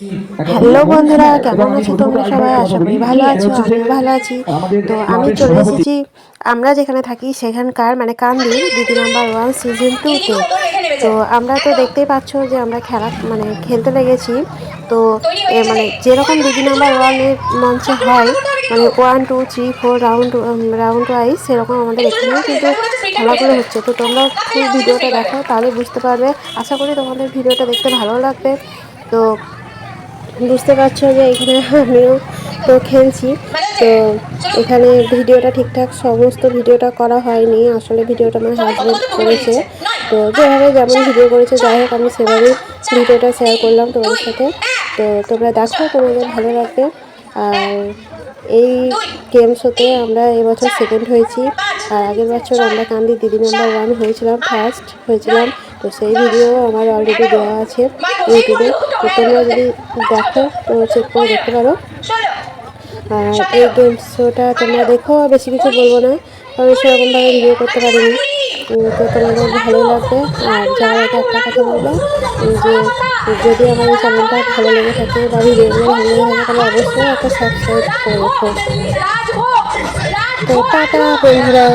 Hello বন্ধুরা, কেমন আছো তোমরা সবাই? আশা করি ভালো আছো, আমিও ভালো আছি। তো আমি চলে এসেছি। আমরা যেখানে থাকি, সেখানকার মানে কান্দির দিদি নাম্বার ওয়ান সিজন টুতে তো। আমরা তো দেখতেই পাচ্ছ যে আমরা খেলা মানে খেলতে লেগেছি। তো মানে যেরকম দিদি নাম্বার ওয়ানের মঞ্চে হয় মানে one two three four round round wise সেরকম আমাদের এখানেও কিন্তু খেলাগুলো হচ্ছে। তো তোমরা ভিডিওটা দেখো, তাহলে বুঝতে পারবে। আশা করি তোমাদের ভিডিওটা দেখতে ভালো লাগবে। তো বুঝতে পারছ যে এখানে আমিও তো খেলছি। তো এখানে ভিডিওটা ঠিকঠাক সমস্ত ভিডিওটা করা হয়নি। আসলে ভিডিওটা আমার হাজব্যান্ড করেছে। তো যেভাবে যেমন ভিডিও করেছে, যাই হোক আমি সেভাবেই ভিডিওটা শেয়ার করলাম তোমাদের সাথে। তো তোমরা দেখো, তোমাদের ভালো লাগবে। আর এই গেম শোতে আমরা এবছর সেকেন্ড হয়েছি। আর আগের বছর আমরা কান্দি দিদি নাম্বার ওয়ান হয়েছিলাম ফার্স্ট হয়েছিলাম। তো সেই ভিডিও আমার অলরেডি দেওয়া আছে ইউটিউবে তো তোমরা যদি দেখো, তো চেক করে দেখতে পারো। আর এই গেম শোটা তোমরা দেখো বেশি কিছু বলব না, কারণ সেরকমভাবে ভিডিও করতে পারিনি। তো তোমাদের ভালো লাগবে। আর যারা এটা একটা কথা বলব যে যদি আমার এই চ্যানেলটা ভালো লেগে থাকে বা ভিডিওগুলো ভালো লেগে থাকে তাহলে অবশ্যই একটা সাবস্ক্রাইব করে রেখো তো টাটা বন্ধুরা।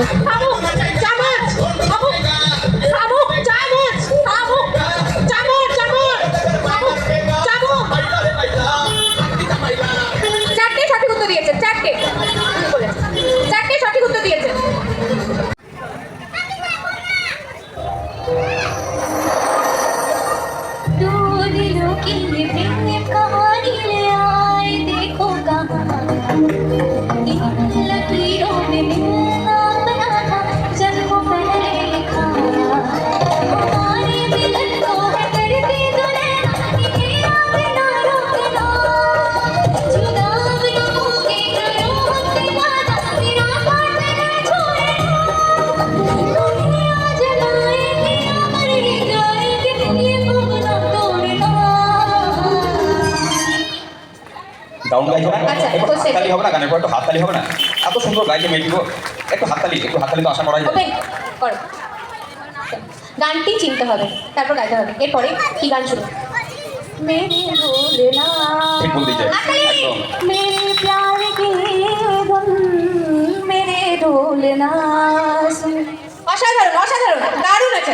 aquí libre ডাউন গাইছে না? আচ্ছা, একটু হাত খালি হবে না? গানের পর একটু হাত খালি হবে না? এত সুন্দর গাইছে মেয়েটি গো একটু হাততালি একটু হাত খালি তো আশা করা যায়। গানটি চিনতে হবে তারপর গাইতে হবে। এরপরে কি গান শুরু অসাধারণ অসাধারণ। দারুণ আছে।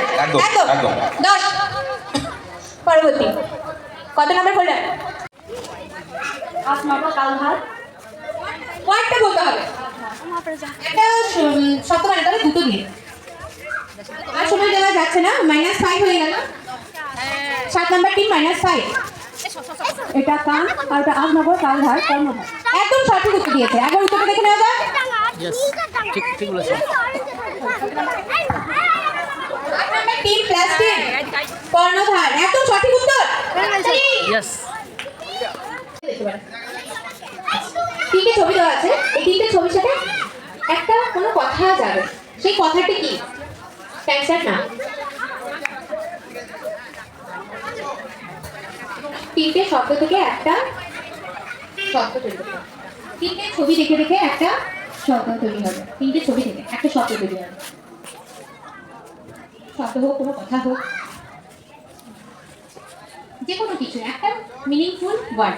কত নম্বর বললেন করলেন কয়েকটা বলতে হবে। একটা মানে তাহলে দুটো দিয়ে। আর সময় দেওয়া যাচ্ছে না মাইনাস ফাইভ হয়ে গেল। সাত নাম্বার টিম মাইনাস ফাইভ এটা কান আর এটা আজনগর কালধার কর্ণধার একদম সঠিক উত্তর দিয়েছে। একবার উত্তরটা দেখে নেওয়া যাক। ঠিক ঠিক বলেছেন টিম প্লাস টেন কর্ণধার একদম সঠিক উত্তর। ইয়েস তিনটে ছবি দেওয়া আছে, এই তিনটে ছবির সাথে একটা কোনো কথা যাবে। সেই কথাটি কি? ক্যান্সার না। তিনটে শব্দ থেকে একটা শব্দ তৈরি হবে। তিনটে ছবি দেখে দেখে একটা শব্দ তৈরি হবে। তিনটে ছবি থেকে একটা শব্দ তৈরি হবে। শব্দ হোক, কোনো কথা হোক যে কোনো কিছু, একটা মিনিংফুল ওয়ার্ড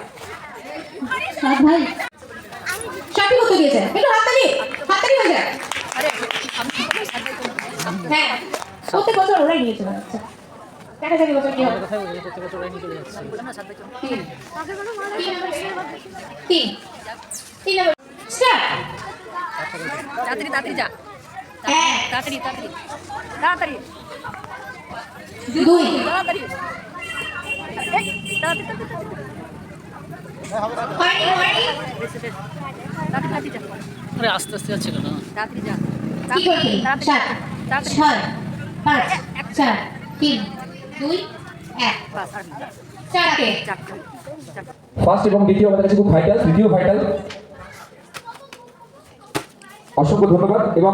ভাই সঠিক উত্তর দিয়েছে একটু হাততালি হাততালি হয়ে যায়। হ্যাঁ প্রত্যেক বছর ওরাই নিয়েছিল আচ্ছা। দেখা যাক এবছর কি হবে প্রত্যেক বছর ওরাই নিয়ে চলে যাচ্ছে তিন। তিন। number, তিন। তিন নম্বর স্টার্ট। তাড়াতাড়ি তাড়াতাড়ি যা। তাড়াতাড়ি তাড়াতাড়ি। তাড়াতাড়ি। দুই। তাড়াতাড়ি তাড়াতাড়ি। আরে আস্তে আস্তে যাচ্ছিল না। ফার্স্ট এবং দ্বিতীয় আমাদের কাছে খুব ভাইটাল তৃতীয় ভাইটাল অসংখ্য ধন্যবাদ এবং